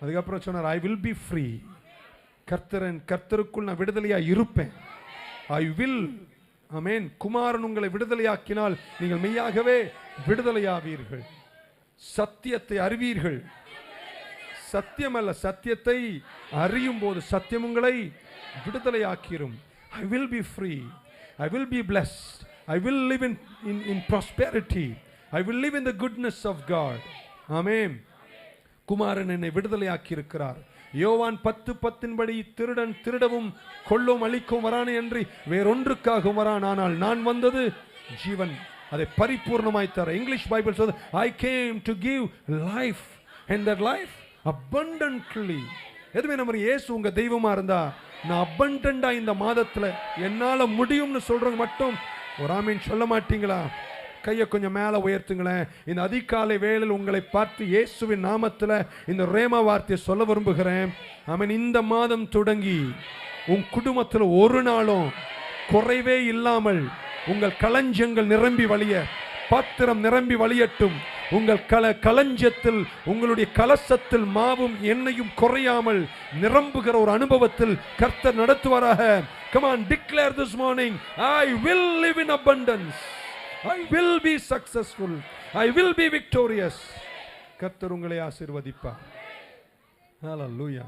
அதுக்கப்புறம் சொன்னார் I will be free கர்த்தரன் கர்த்தருக்குள் நான் விடுதலையாக இருப்பேன். ஐ வில் அமேன் குமாரன் உங்களை விடுதலையாக்கினால் நீங்கள் மெய்யாகவே விடுதலையாவீர்கள். சத்தியத்தை அறிவீர்கள். சத்தியம் அல்ல சத்தியத்தை அறியும் போது சத்தியம் உங்களை விடுதலையாக்கிரும். I will be free I will be blessed I will live in in in prosperity I will live in the goodness of God amen குமாரன் என்னை விடுதலையாக்கி இருக்கிறார் யோவான் பத்து பத்தின்படி திருடன் திருடவும் கொள்ளும் அழிக்கும் வரானே என்று வேறொன்றுக்காகவும் வரான். ஆனால் நான் வந்தது ஜீவன். அதை பரிபூர்ணமாய் தர. இங்கிலீஷ் பைபிள் சொல்றது I came to give life and that life abundantly எதுவுமே நம்ம இயேசு உங்க தெய்வமா இருந்தா நான் அபண்டண்டா இந்த மாதத்துல என்னால முடியும்னு சொல்றவங்க மட்டும் ஒரு ஆமீன் சொல்ல மாட்டீங்களா? கையை கொஞ்சம் மேலே உயர்த்துங்களேன். இந்த அதிகாலை வேளையில் உங்களை பார்த்து இயேசுவின் நாமத்தில் இந்த ரேமா வார்த்தையை சொல்ல விரும்புகிறேன். அவன் இந்த மாதம் தொடங்கி உன் குடும்பத்தில் ஒரு நாளும் குறைவே இல்லாமல் உங்கள் களஞ்சங்கள் நிரம்பி வழிய பாத்திரம் நிரம்பி வழியட்டும். உங்கள் கல களஞ்சியத்தில் உங்களுடைய கலசத்தில் மாவும் எண்ணெயும் குறையாமல் நிரம்புகிற ஒரு அனுபவத்தில் கர்த்தர் நடத்துவாராக. Come on declare this morning I will live in abundance I will be successful I will be victorious கர்த்தர் உங்களை ஆசீர்வதிப்பார். ஹalleluya